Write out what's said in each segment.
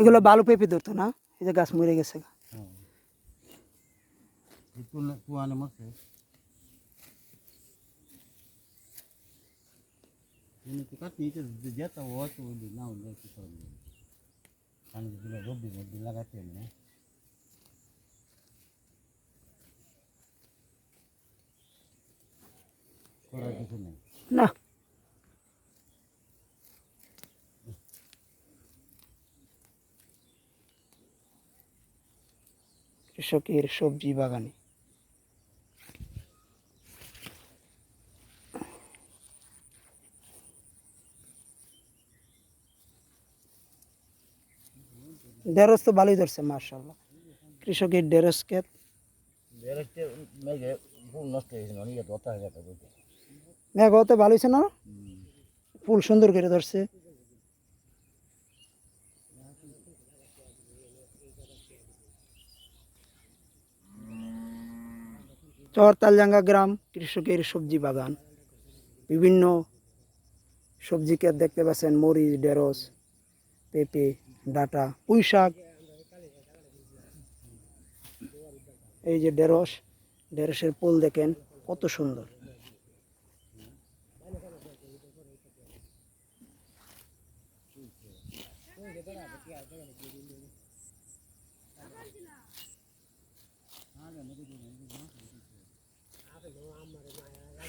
এগুলো বালু পেঁপে ধরতো না? এই যে গাছ মরে গেছে। হ্যাঁ এই তুলে কৃষকের সবজি বাগানে। ঢেঁড়স তো ভালোই ধরছে মার্শাল্লাহ কৃষকের ঢেঁড়স ক্ষেত। মেঘে হতে ভালো হয়েছে না? ফুল সুন্দর করে ধরছে। চরতালজাঙ্গা গ্রাম কৃষকের সবজি বাগান। বিভিন্ন সবজি ক্ষেত দেখতে পাচ্ছেন মরিচ, ঢেঁড়স, পেঁপে, ডাটা পুঁই শাক এই যে ঢেঁড়স, ঢেঁড়সের ফুল দেখেন, কত সুন্দর।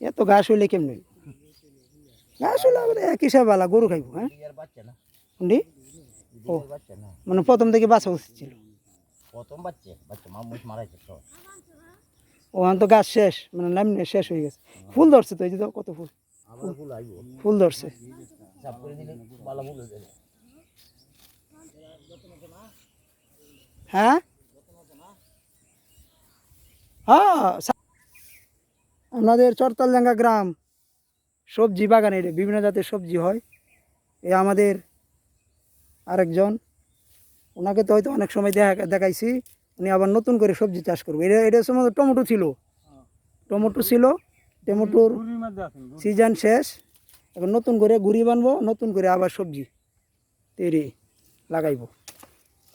এত ঘাস হইলে কেমনি ঘাস হইলে আবার এক হিসাবে বালা গরু খাইব হ্যাঁ? ও মানে প্রথম থেকে বাঁচা উচিত ছিল। তো গাছ শেষ মানে নামনে শেষ হয়ে গেছে। ফুল ধরছে তো এই যে কত ফুল? ফুল ধরছে। ভালো হয়ে হ্যাঁ? আমাদের চরতালডাঙ্গা গ্রাম সবজি বাগানে এটা বিভিন্ন জাতের সবজি হয়। এ আমাদের আরেকজন, ওনাকে তো হয়তো অনেক সময় দেখা, দেখাইছি, উনি আবার নতুন করে সবজি চাষ করবে। এটা এটা সময় টমেটো ছিল। টমেটো ছিল, টমেটোর সিজন শেষ, এখন নতুন করে গুড়ি বানবো, নতুন করে আবার সবজি তৈরি লাগাইবো।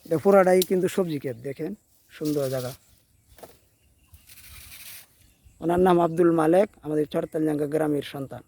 এটা পুরাটাই কিন্তু সবজি ক্ষেত, দেখেন, সুন্দর জায়গা। ওনার নাম আব্দুল মালেক আমাদের চরতালজাঙ্গা গ্রামের সন্তান।